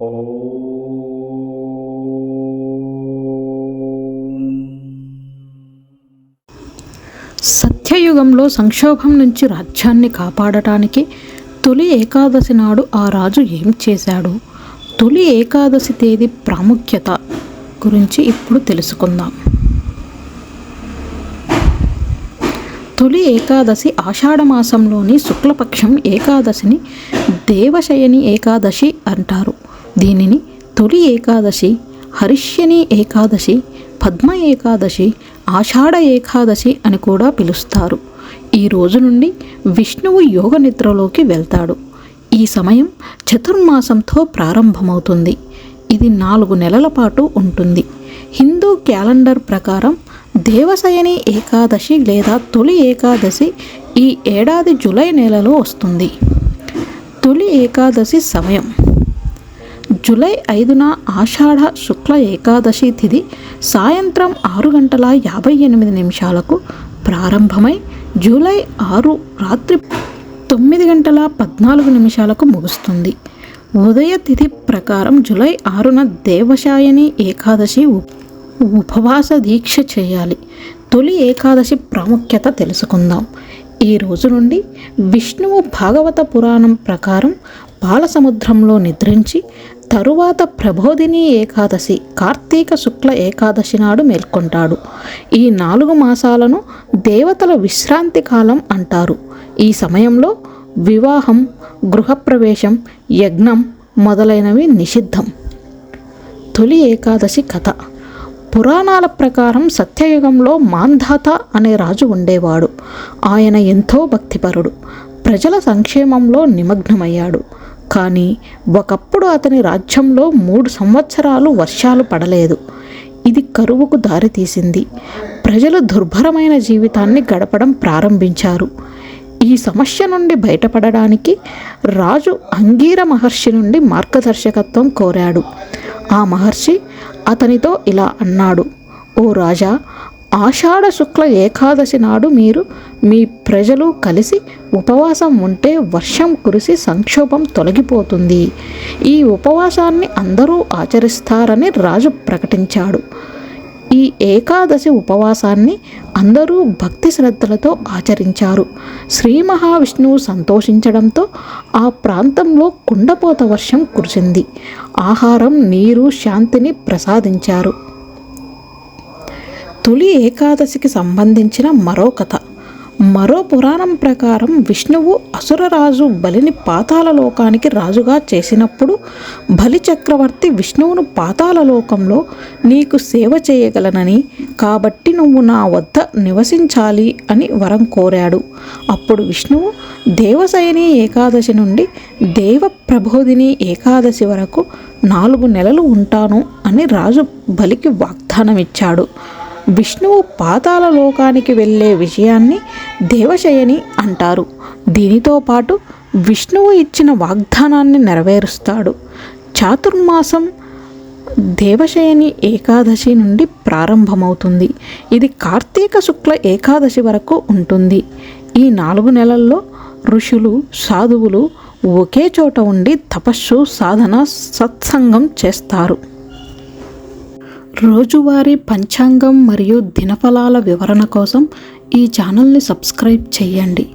సత్యయుగంలో సంక్షోభం నుంచి రాజ్యాన్ని కాపాడటానికి తొలి ఏకాదశి నాడు ఆ రాజు ఏం చేశాడు? తొలి ఏకాదశి తేదీ ప్రాముఖ్యత గురించి ఇప్పుడు తెలుసుకుందాం. తొలి ఏకాదశి ఆషాఢమాసంలోని శుక్లపక్షం ఏకాదశిని దేవశయని ఏకాదశి అంటారు. దీనిని తొలి ఏకాదశి హరిష్యని ఏకాదశి పద్మ ఏకాదశి ఆషాఢ ఏకాదశి అని కూడా పిలుస్తారు. ఈ రోజు నుండి విష్ణువు యోగ నిద్రలోకి వెళ్తాడు. ఈ సమయం చతుర్మాసంతో ప్రారంభమవుతుంది. ఇది నాలుగు నెలల పాటు ఉంటుంది. హిందూ క్యాలెండర్ ప్రకారం దేవశయని ఏకాదశి లేదా తొలి ఏకాదశి ఈ ఏడాది జూలై నెలలో వస్తుంది. తొలి ఏకాదశి సమయం. జూలై ఐదున ఆషాఢ శుక్ల ఏకాదశి తిథి సాయంత్రం ఆరు గంటల యాభై ఎనిమిది నిమిషాలకు ప్రారంభమై జూలై ఆరు రాత్రి తొమ్మిది గంటల పద్నాలుగు నిమిషాలకు ముగుస్తుంది. ఉదయ తిథి ప్రకారం జూలై ఆరున దేవశాయని ఏకాదశి ఉపవాస దీక్ష చేయాలి. తొలి ఏకాదశి ప్రాముఖ్యత తెలుసుకుందాం. ఈ రోజు నుండి విష్ణువు భాగవత పురాణం ప్రకారం పాలసముద్రంలో నిద్రించి తరువాత ప్రబోధిని ఏకాదశి కార్తీక శుక్ల ఏకాదశి నాడు మేల్కొంటాడు. ఈ నాలుగు మాసాలను దేవతల విశ్రాంతి కాలం అంటారు. ఈ సమయంలో వివాహం గృహప్రవేశం యజ్ఞం మొదలైనవి నిషిద్ధం. తొలి ఏకాదశి కథ. పురాణాల ప్రకారం సత్యయుగంలో మాంధాత అనే రాజు ఉండేవాడు. ఆయన ఎంతో భక్తిపరుడు. ప్రజల సంక్షేమంలో నిమగ్నమయ్యాడు. కానీ ఒకప్పుడు అతని రాజ్యంలో మూడు సంవత్సరాలు వర్షాలు పడలేదు. ఇది కరువుకు దారితీసింది ప్రజలు దుర్భరమైన జీవితాన్ని గడపడం ప్రారంభించారు. ఈ సమస్య నుండి బయటపడడానికి రాజు అంగీర మహర్షి నుండి మార్గదర్శకత్వం కోరాడు. ఆ మహర్షి అతనితో ఇలా అన్నాడు ఓ రాజా ఆషాఢ శుక్ల ఏకాదశి నాడు మీరు మీ ప్రజలు కలిసి ఉపవాసం ఉంటే వర్షం కురిసి సంక్షోభం తొలగిపోతుంది. ఈ ఉపవాసాన్ని అందరూ ఆచరిస్తారని రాజు ప్రకటించాడు. ఈ ఏకాదశి ఉపవాసాన్ని అందరూ భక్తి శ్రద్ధలతో ఆచరించారు. శ్రీ మహావిష్ణువు సంతోషించడంతో ఆ ప్రాంతంలో కుండపోత వర్షం కురిసింది. ఆహారం నీరు శాంతిని ప్రసాదించారు. తొలి ఏకాదశికి సంబంధించిన మరో కథ. మరో పురాణం ప్రకారం విష్ణువు అసురరాజు బలిని పాతాల లోకానికి రాజుగా చేసినప్పుడు బలి చక్రవర్తి విష్ణువును పాతాల లోకంలో నీకు సేవ చేయగలనని కాబట్టి నువ్వు నా వద్ద నివసించాలి అని వరం కోరాడు. అప్పుడు విష్ణువు దేవసైని ఏకాదశి నుండి దేవ ప్రబోధిని ఏకాదశి వరకు నాలుగు నెలలు ఉంటాను అని రాజు బలికి వాగ్దానం ఇచ్చాడు విష్ణువు పాతాల లోకానికి వెళ్ళే విషయాన్ని దేవశయని అంటారు. దీనితో పాటు విష్ణువు ఇచ్చిన వాగ్దానాన్ని నెరవేరుస్తాడు. చాతుర్మాసం దేవశయని ఏకాదశి నుండి ప్రారంభమవుతుంది. ఇది కార్తీక శుక్ల ఏకాదశి వరకు ఉంటుంది. ఈ నాలుగు నెలల్లో ఋషులు సాధువులు ఒకే చోట ఉండి తపస్సు సాధన సత్సంగం చేస్తారు. రోజువారీ పంచాంగం మరియు దినఫలాల వివరణ కోసం ఈ ఛానల్ని సబ్స్క్రైబ్ చేయండి.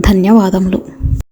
ధన్యవాదములు.